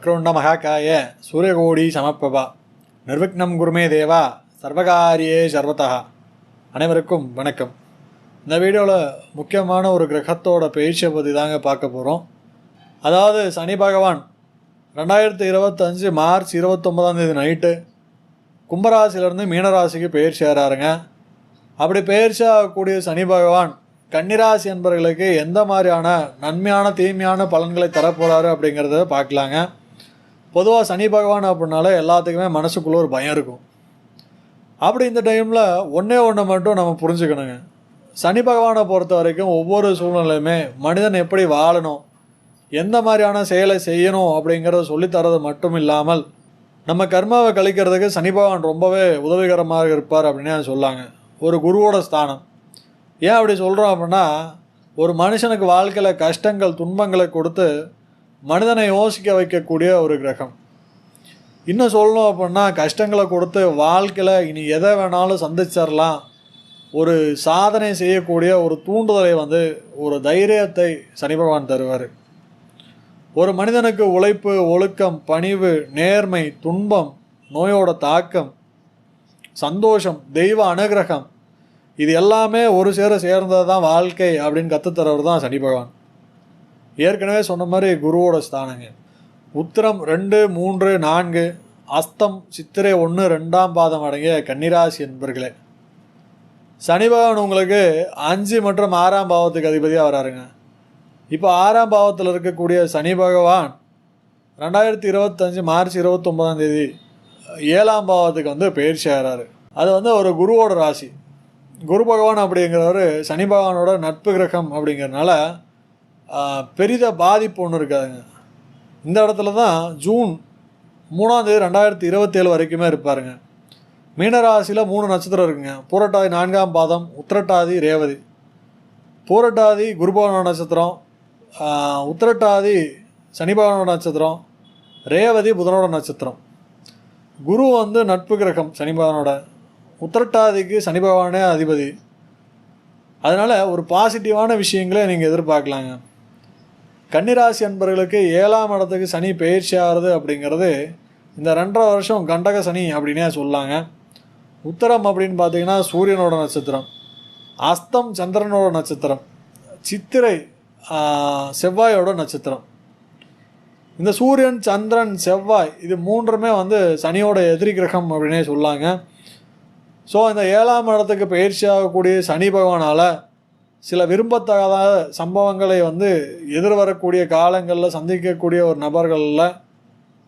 வக்ரோண்ட மகாக்காய சூரியகோடி சமப்பபா. நிர்விக்னம் குருமே தேவா சர்வகாரியே சர்வதா. அனைவருக்கும் வணக்கம். இந்த வீடியோவில் முக்கியமான ஒரு கிரகத்தோட பயிற்சியை பற்றி தாங்க பார்க்க போகிறோம் அதாவது சனி பகவான் ரெண்டாயிரத்தி இருபத்தஞ்சு மார்ச் இருபத்தொம்பதாம் தேதி நைட்டு கும்பராசிலேருந்து மீனராசிக்கு பயிற்சி ஏறாருங்க அப்படி பயிற்சி ஆகக்கூடிய சனி பகவான் கன்னிராசி என்பவர்களுக்கு எந்த மாதிரியான நன்மையான தீமையான பலன்களை தரப்போகிறாரு அப்படிங்கிறத பார்க்கலாங்க. பொதுவாக சனி பகவான் அப்படின்னாலே எல்லாத்துக்குமே மனசுக்குள்ளே ஒரு பயம் இருக்கும். அப்படி இந்த டைமில் ஒன்றே ஒன்று மட்டும் நம்ம புரிஞ்சுக்கணுங்க. சனி பகவானை பொறுத்த வரைக்கும் ஒவ்வொரு சூழ்நிலையுமே மனிதன் எப்படி வாழணும் எந்த மாதிரியான செயலை செய்யணும் அப்படிங்கிறத சொல்லித்தரது மட்டும் இல்லாமல் நம்ம கர்மாவை கழிக்கிறதுக்கு சனி பகவான் ரொம்பவே உதவிகரமாக இருப்பார் அப்படின்னு சொல்லாங்க. ஒரு குருவோட ஸ்தானம். ஏன் அப்படி சொல்கிறோம் அப்படின்னா ஒரு மனுஷனுக்கு வாழ்க்கையில் கஷ்டங்கள் துன்பங்களை கொடுத்து மனிதனை யோசிக்க வைக்கக்கூடிய ஒரு கிரகம். இன்னும் சொல்லணும் அப்படின்னா கஷ்டங்களை கொடுத்து வாழ்க்கையில் இனி எதை வேணாலும் சந்திச்சிடலாம். ஒரு சாதனை செய்யக்கூடிய ஒரு தூண்டுதலை வந்து ஒரு தைரியத்தை சனி பகவான் தருவார். ஒரு மனிதனுக்கு உழைப்பு ஒழுக்கம் பணிவு நேர்மை துன்பம் நோயோட தாக்கம் சந்தோஷம் தெய்வ அனுகிரகம் இது எல்லாமே ஒரு சேர சேர்ந்தது தான் வாழ்க்கை அப்படின்னு கற்றுத்தரவர் தான் சனி பகவான். ஏற்கனவே சொன்ன மாதிரி குருவோட ஸ்தானங்க உத்திரம் ரெண்டு மூன்று நான்கு அஸ்தம் சித்திரை ஒன்று ரெண்டாம் பாதம் அடங்கிய கன்னிராசி என்பர்களே. சனி பகவான் உங்களுக்கு அஞ்சு மற்றும் ஆறாம் பாவத்துக்கு அதிபதியாக வராருங்க. இப்போ ஆறாம் பாவத்தில் இருக்கக்கூடிய சனி பகவான் ரெண்டாயிரத்தி இருபத்தஞ்சு மார்ச் இருபத்தொம்பதாம் தேதி ஏழாம் பாவத்துக்கு வந்து பயிற்சி ஆகிறாரு. அது வந்து ஒரு குருவோட ராசி. குரு பகவான் அப்படிங்கிறவர் சனி பகவானோட நட்பு கிரகம் அப்படிங்கிறதுனால பெரித பாதிப்பு ஒன்று இருக்காதுங்க இந்த இடத்துல தான் ஜூன் மூணாந்தேதி ரெண்டாயிரத்தி இருபத்தேழு வரைக்குமே இருப்பாருங்க. மீனராசியில் மூணு நட்சத்திரம் இருக்குங்க. பூரட்டாதி நான்காம் பாதம் உத்திரட்டாதி ரேவதி. பூரட்டாதி குருபவன நட்சத்திரம் உத்திரட்டாதி சனிபவனோட நட்சத்திரம் ரேவதி புதனோட நட்சத்திரம். குரு வந்து நட்பு கிரகம் சனி பகவானோட உத்திரட்டாதிக்கு சனி பகவானே அதிபதி. அதனால் ஒரு பாசிட்டிவான விஷயங்களை நீங்கள் எதிர்பார்க்கலாங்க. கன்னிராசி அன்பர்களுக்கு ஏழாம் இடத்துக்கு சனி பயிற்சி ஆகிறது அப்படிங்கிறது இந்த ரெண்டரை வருஷம் கண்டக சனி அப்படின்னே சொல்லாங்க. உத்தரம் அப்படின்னு பார்த்தீங்கன்னா சூரியனோட நட்சத்திரம் அஸ்தம் சந்திரனோட நட்சத்திரம் சித்திரை செவ்வாயோட நட்சத்திரம். இந்த சூரியன் சந்திரன் செவ்வாய் இது மூன்றுமே வந்து சனியோட எதிரி கிரகம் அப்படின்னே சொல்லாங்க. ஸோ இந்த ஏழாம் இடத்துக்கு பயிற்சி ஆகக்கூடிய சனி பகவானால் சில விரும்பத்தகாத சம்பவங்களை வந்து எதிர்வரக்கூடிய காலங்களில் சந்திக்கக்கூடிய ஒரு நபர்களில்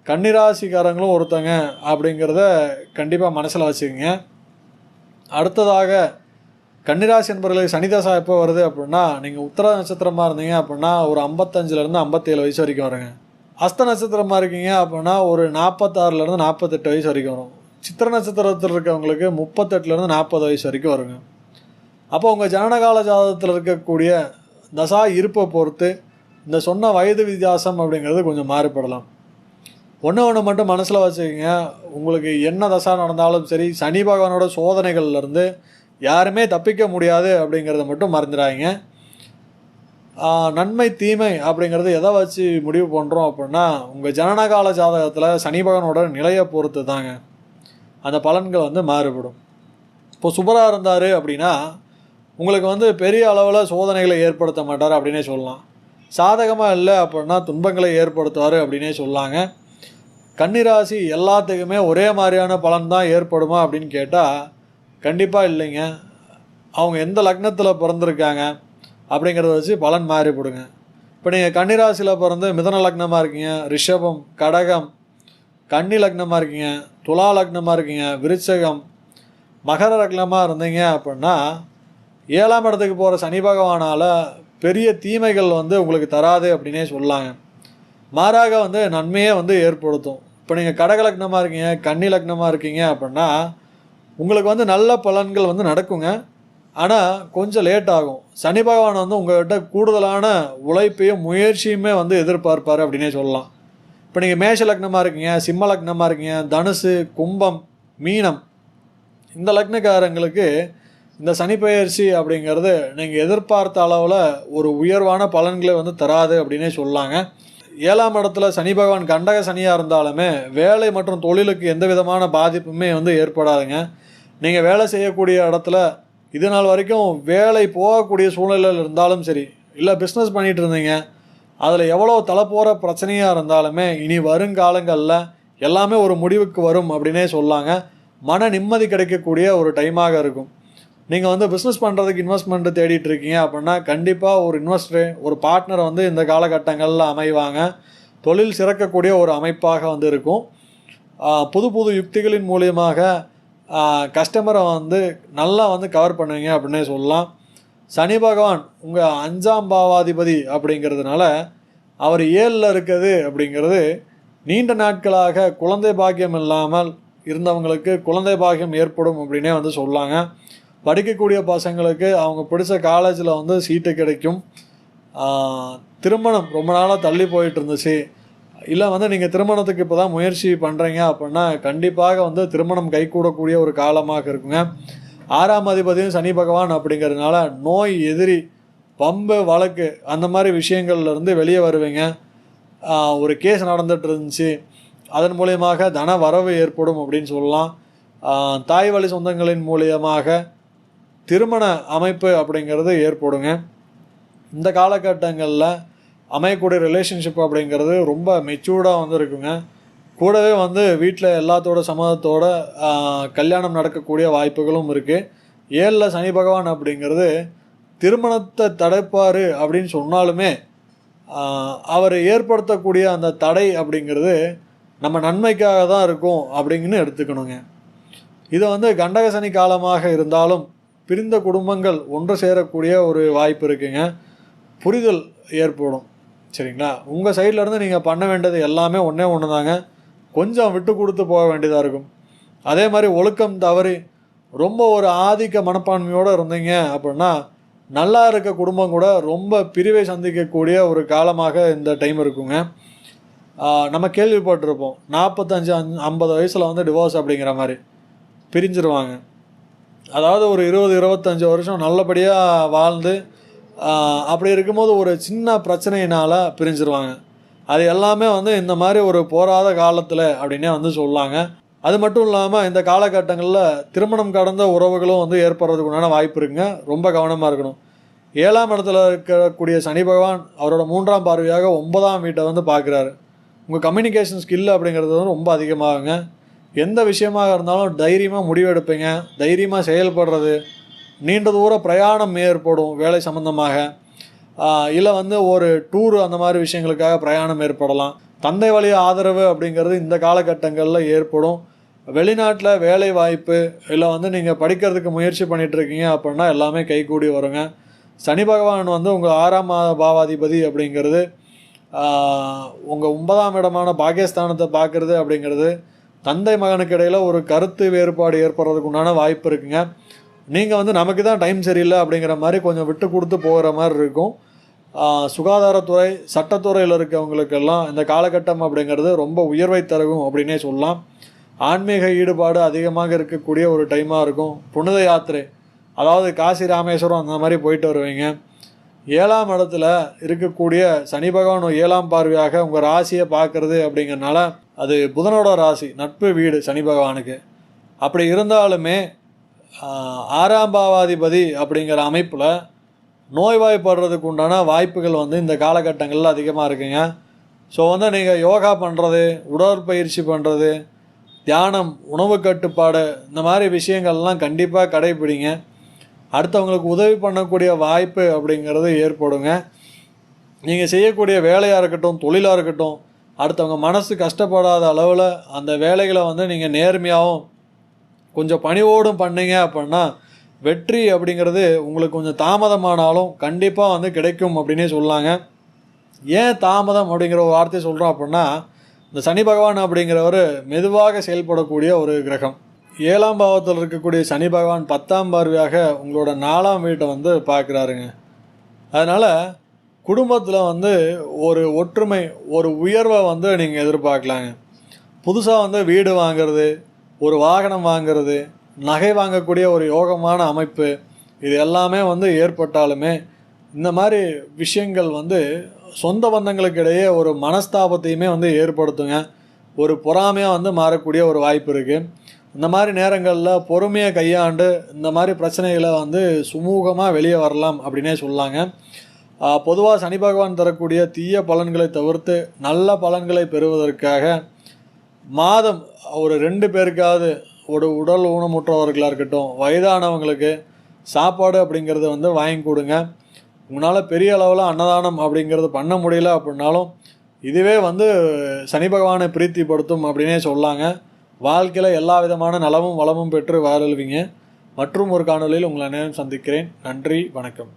கன்னிராசிக்காரங்களும் ஒருத்தங்க அப்படிங்கிறத கண்டிப்பாக மனசில் வச்சுக்கோங்க. அடுத்ததாக கன்னிராசி என்பவர்களுக்கு சனிதசா எப்போ வருது அப்படின்னா நீங்கள் உத்தர நட்சத்திரமாக இருந்தீங்க அப்படின்னா ஒரு ஐம்பத்தஞ்சிலேருந்து ஐம்பத்தேழு வயசு வரைக்கும் வருங்க. அஸ்த நட்சத்திரமாக இருக்கீங்க அப்படின்னா ஒரு நாற்பத்தாறுலேருந்து நாற்பத்தெட்டு வயசு வரைக்கும் வரும். சித்திர நட்சத்திரத்தில் இருக்கவங்களுக்கு முப்பத்தெட்டுலேருந்து நாற்பது வயசு வரைக்கும் வருங்க. அப்போ உங்கள் ஜனனகால ஜாதகத்தில் இருக்கக்கூடிய தசா இருப்பை பொறுத்து இந்த சொன்ன வயது வித்தியாசம் அப்படிங்கிறது கொஞ்சம் மாறுபடலாம். ஒன்று ஒன்று மட்டும் மனசில் வச்சுக்கோங்க. உங்களுக்கு என்ன தசா நடந்தாலும் சரி சனி பகவானோட சோதனைகள்லேருந்து யாருமே தப்பிக்க முடியாது அப்படிங்கிறத மட்டும் மறந்துடாங்க நன்மை தீமை அப்படிங்கிறது எதை வச்சு முடிவு பண்ணுறோம் அப்படின்னா உங்கள் ஜனனகால ஜாதகத்தில் சனி பகவானோட நிலையை பொறுத்து தாங்க அந்த பலன்கள் வந்து மாறுபடும். இப்போ சுபராக இருந்தார் அப்படின்னா உங்களுக்கு வந்து பெரிய அளவில் சோதனைகளை ஏற்படுத்த மாட்டார் அப்படின்னே சொல்லலாம். சாதகமாக இல்லை அப்படின்னா துன்பங்களை ஏற்படுத்துவார் அப்படின்னே சொல்லாங்க. கன்னிராசி எல்லாத்துக்குமே ஒரே மாதிரியான பலன் தான் ஏற்படுமா அப்படின்னு கேட்டால் கண்டிப்பாக இல்லைங்க. அவங்க எந்த லக்னத்தில் பிறந்திருக்காங்க அப்படிங்கிறத வச்சு பலன் மாறிப்படுங்க இப்போ நீங்கள் கன்னிராசியில் பிறந்து மிதன லக்னமாக இருக்கீங்க ரிஷபம் கடகம் கன்னி லக்னமாக இருக்கீங்க துலா லக்னமாக இருக்கீங்க விருச்சகம் மகர லக்னமாக இருந்தீங்க அப்படின்னா ஏழாம் இடத்துக்கு போகிற சனி பகவானால் பெரிய தீமைகள் வந்து உங்களுக்கு தராது அப்படின்னே சொல்லாங்க. மாறாக வந்து நன்மையே வந்து ஏற்படுத்தும். இப்போ நீங்கள் கடக லக்னமாக இருக்கீங்க கன்னி லக்னமாக இருக்கீங்க அப்படின்னா உங்களுக்கு வந்து நல்ல பலன்கள் வந்து நடக்குங்க. ஆனால் கொஞ்சம் லேட் ஆகும். சனி பகவான் வந்து உங்கள்கிட்ட கூடுதலான உழைப்பையும் முயற்சியுமே வந்து எதிர்பார்ப்பார் அப்படின்னே சொல்லலாம். இப்போ நீங்கள் மேஷ லக்னமாக இருக்கீங்க சிம்ம லக்னமாக இருக்கீங்க தனுசு கும்பம் மீனம். இந்த லக்னக்காரங்களுக்கு இந்த சனிப்பெயர்ச்சி அப்படிங்கிறது நீங்கள் எதிர்பார்த்த அளவில் ஒரு உயர்வான பலன்களை வந்து தராது அப்படின்னே சொல்லாங்க. ஏழாம் இடத்துல சனி பகவான் கண்டக சனியாக இருந்தாலுமே வேலை மற்றும் தொழிலுக்கு எந்த விதமான பாதிப்புமே வந்து ஏற்படாதுங்க. நீங்கள் வேலை செய்யக்கூடிய இடத்துல இது நாள் வரைக்கும் வேலை போகக்கூடிய சூழ்நிலையில் இருந்தாலும் சரி இல்லை பிஸ்னஸ் பண்ணிகிட்டு இருந்தீங்க அதில் எவ்வளோ தலை போகிற பிரச்சனையாக இருந்தாலுமே இனி வருங்காலங்களில் எல்லாமே ஒரு முடிவுக்கு வரும் அப்படின்னே சொல்லாங்க. மன நிம்மதி கிடைக்கக்கூடிய ஒரு டைமாக இருக்கும். நீங்கள் வந்து பிஸ்னஸ் பண்ணுறதுக்கு இன்வெஸ்ட்மெண்ட் தேடிட்டு இருக்கீங்க அப்படின்னா கண்டிப்பாக ஒரு இன்வெஸ்டரு ஒரு பார்ட்னரை வந்து இந்த காலகட்டங்களில் அமைவாங்க. தொழில் சிறக்கக்கூடிய ஒரு அமைப்பாக வந்து இருக்கும். புது புது யுக்திகளின் மூலியமாக கஸ்டமரை வந்து நல்லா வந்து கவர் பண்ணுவீங்க அப்படின்னே சொல்லலாம். சனி பகவான் உங்கள் அஞ்சாம் பாவாதிபதி அப்படிங்கிறதுனால அவர் ஏழில் இருக்குது அப்படிங்கிறது நீண்ட நாட்களாக குழந்தை பாக்கியம் இல்லாமல் இருந்தவங்களுக்கு குழந்தை பாக்கியம் ஏற்படும் அப்படின்னே வந்து சொல்லாங்க. படிக்கக்கூடிய பசங்களுக்கு அவங்க பிடிச்ச காலேஜில் வந்து சீட்டு கிடைக்கும். திருமணம் ரொம்ப நாளாக தள்ளி போயிட்டு இருந்துச்சு. இல்லை வந்து நீங்கள் திருமணத்துக்கு இப்போ தான் முயற்சி பண்ணுறீங்க அப்படின்னா கண்டிப்பாக வந்து திருமணம் கைகூடக்கூடிய ஒரு காலமாக இருக்குங்க. ஆறாம் அதிபதியும் சனி பகவான் அப்படிங்கிறதுனால நோய் எதிரி பம்பு வழக்கு அந்த மாதிரி விஷயங்கள்லேருந்து வெளியே வருவீங்க. ஒரு கேஸ் நடந்துட்டு இருந்துச்சு. அதன் மூலியமாக தன வரவு ஏற்படும் அப்படின்னு சொல்லலாம். தாய் வழி சொந்தங்களின் மூலியமாக திருமண அமைப்பு அப்படிங்கிறது ஏற்படுங்க. இந்த காலகட்டங்களில் அமையக்கூடிய ரிலேஷன்ஷிப் அப்படிங்கிறது ரொம்ப மெச்சூர்டாக வந்து இருக்குங்க கூடவே வந்து வீட்டில் எல்லாத்தோட சம்மதத்தோட கல்யாணம் நடக்கக்கூடிய வாய்ப்புகளும் இருக்குது ஏழில் சனி பகவான் அப்படிங்கிறது திருமணத்தை தடைப்பார் அப்படின்னு சொன்னாலுமே அவர் ஏற்படுத்தக்கூடிய அந்த தடை அப்படிங்கிறது நம்ம நன்மைக்காக தான் இருக்கும் அப்படிங்கன்னு எடுத்துக்கணுங்க. இது வந்து கண்டக சனி காலமாக இருந்தாலும் பிரிந்த குடும்பங்கள் ஒன்று சேரக்கூடிய ஒரு வாய்ப்பு இருக்குங்க. புரிதல் ஏற்படும். சரிங்களா? உங்கள் சைட்லேருந்து நீங்கள் பண்ண வேண்டியது எல்லாமே ஒன்றே ஒன்று தாங்க கொஞ்சம் விட்டு கொடுத்து போக வேண்டியதாக இருக்கும். அதே மாதிரி ஒழுக்கம் தவறி ரொம்ப ஒரு ஆதிக்க மனப்பான்மையோடு இருந்தீங்க அப்படின்னா நல்லா இருக்க குடும்பம் கூட ரொம்ப பிரிவை சந்திக்கக்கூடிய ஒரு காலமாக இந்த டைம் இருக்குங்க. நம்ம கேள்விப்பட்டிருப்போம். நாற்பத்தஞ்சு அஞ்சு ஐம்பது வயசில் வந்து டிவோர்ஸ் அப்படிங்கிற மாதிரி பிரிஞ்சிருவாங்க. அதாவது ஒரு இருபது இருபத்தஞ்சி வருஷம் நல்லபடியாக வாழ்ந்து அப்படி இருக்கும்போது ஒரு சின்ன பிரச்சனையினால் பிரிஞ்சிருவாங்க. அது எல்லாமே வந்து இந்த மாதிரி ஒரு போராத காலத்தில் அப்படின்னே வந்து சொல்லாங்க. அது மட்டும் இல்லாமல் இந்த காலகட்டங்களில் திருமணம் கடந்த உறவுகளும் வந்து ஏற்படுறதுக்கு உண்டான வாய்ப்பு இருக்குங்க. ரொம்ப கவனமாக இருக்கணும். ஏழாம் இடத்துல இருக்கக்கூடிய சனி பகவான் அவரோட மூன்றாம் பார்வையாக ஒன்பதாம் வீட்டை வந்து பார்க்குறாரு. உங்கள் கம்யூனிகேஷன் ஸ்கில் அப்படிங்கிறது வந்து ரொம்ப அதிகமாகுங்க. எந்த விஷயமாக இருந்தாலும் தைரியமாக முடிவெடுப்பீங்க. தைரியமாக செயல்படுறது. நீண்ட தூர பிரயாணம் ஏற்படும் வேலை சம்மந்தமாக இல்லை வந்து ஒரு டூர் அந்த மாதிரி விஷயங்களுக்காக பிரயாணம் ஏற்படலாம். தந்தை வழி ஆதரவு அப்படிங்கிறது இந்த காலகட்டங்களில் ஏற்படும். வெளிநாட்டில் வேலை வாய்ப்பு இல்லை வந்து நீங்கள் படிக்கிறதுக்கு முயற்சி பண்ணிகிட்ருக்கீங்க இருக்கீங்க அப்படின்னா எல்லாமே கைகூடி வருங்க. சனி பகவான் வந்து உங்கள் ஆறாம் பாவாதிபதி அப்படிங்கிறது உங்கள் ஒன்பதாம் இடமான பாகிஸ்தானத்தை பார்க்குறது அப்படிங்கிறது தந்தை மகனுக்கு இடையில் ஒரு கருத்து வேறுபாடு ஏற்படுறதுக்கு உண்டான வாய்ப்பு இருக்குங்க. நீங்கள் வந்து நமக்கு தான் டைம் சரியில்லை அப்படிங்கிற மாதிரி கொஞ்சம் விட்டு கொடுத்து போகிற மாதிரி இருக்கும். சுகாதாரத்துறை சட்டத்துறையில் இருக்கவங்களுக்கெல்லாம் இந்த காலகட்டம் அப்படிங்கிறது ரொம்ப உயர்வை தருகும் அப்படின்னே சொல்லலாம். ஆன்மீக ஈடுபாடு அதிகமாக இருக்கக்கூடிய ஒரு டைமாக இருக்கும். புனித யாத்திரை அதாவது காசி ராமேஸ்வரம் அந்த மாதிரி போயிட்டு வருவீங்க. ஏழாம் இடத்துல இருக்கக்கூடிய சனி பகவான் ஏழாம் பார்வையாக உங்கள் ராசியை பார்க்குறது அப்படிங்கறனால அது புதனோட ராசி நட்பு வீடு சனி பகவானுக்கு. அப்படி இருந்தாலுமே ஆறாம் பாவாதிபதி அப்படிங்கிற அமைப்பில் நோய்வாய்ப்படுறதுக்கு உண்டான வாய்ப்புகள் வந்து இந்த காலகட்டங்களில் அதிகமாக இருக்குங்க. ஸோ வந்து நீங்கள் யோகா பண்ணுறது உடற்பயிற்சி பண்ணுறது தியானம் உணவு கட்டுப்பாடு இந்த மாதிரி விஷயங்கள்லாம் கண்டிப்பாக கடைபிடிங்க. அடுத்தவங்களுக்கு உதவி பண்ணக்கூடிய வாய்ப்பு அப்படிங்கிறது ஏற்படுங்க. நீங்கள் செய்யக்கூடிய வேலையாக இருக்கட்டும் தொழிலாக இருக்கட்டும் அடுத்தவங்க மனசு கஷ்டப்படாத அளவில் அந்த வேலைகளை வந்து நீங்கள் நேர்மையாகவும் கொஞ்சம் பணிவோடும் பண்ணீங்க அப்படின்னா வெற்றி அப்படிங்கிறது உங்களுக்கு கொஞ்சம் தாமதமானாலும் கண்டிப்பாக வந்து கிடைக்கும் அப்படின்னே சொல்லாங்க. ஏன் தாமதம் அப்படிங்கிற ஒரு வார்த்தையை சொல்கிறோம் அப்படின்னா இந்த சனி பகவான் அப்படிங்கிறவர் மெதுவாக செயல்படக்கூடிய ஒரு கிரகம். ஏழாம் பாவத்தில் இருக்கக்கூடிய சனி பகவான் பத்தாம் பார்வையாக உங்களோட நாலாம் வீட்டை வந்து பார்க்குறாருங்க. அதனால் குடும்பத்தில் வந்து ஒரு ஒற்றுமை ஒரு உயர்வை வந்து நீங்கள் எதிர்பார்க்கலாங்க. புதுசாக வந்து வீடு வாங்குறது ஒரு வாகனம் வாங்குறது நகை வாங்கக்கூடிய ஒரு யோகமான அமைப்பு இது எல்லாமே வந்து ஏற்பட்டாலுமே இந்த மாதிரி விஷயங்கள் வந்து சொந்த பந்தங்களுக்கு இடையே ஒரு மனஸ்தாபத்தையுமே வந்து ஏற்படுத்துங்க. ஒரு பொறாமையாக வந்து மாறக்கூடிய ஒரு வாய்ப்பு இருக்குது இந்த மாதிரி நேரங்களில் பொறுமையை கையாண்டு இந்த மாதிரி பிரச்சனைகளை வந்து சுமூகமாக வெளியே வரலாம் அப்படின்னே சொல்லலாங்க பொதுவாக சனி பகவான் தரக்கூடிய தீய பலன்களை தவிர்த்து நல்ல பலன்களை பெறுவதற்காக மாதம் ஒரு ரெண்டு பேருக்காவது ஒரு உடல் ஊனமுற்றவர்களாக இருக்கட்டும் வயதானவங்களுக்கு சாப்பாடு அப்படிங்கிறத வந்து வாங்கி கொடுங்க. உங்களால் பெரிய அளவில் அன்னதானம் அப்படிங்கிறது பண்ண முடியல அப்படின்னாலும் இதுவே வந்து சனி பகவானை பிரீத்திப்படுத்தும் அப்படின்னே சொல்லாங்க. வாழ்க்கையில் எல்லா விதமான நலமும் வளமும் பெற்று வாழல்வீங்க மற்றும் ஒரு காணொலியில் உங்களை நேரம் சந்திக்கிறேன். நன்றி வணக்கம்.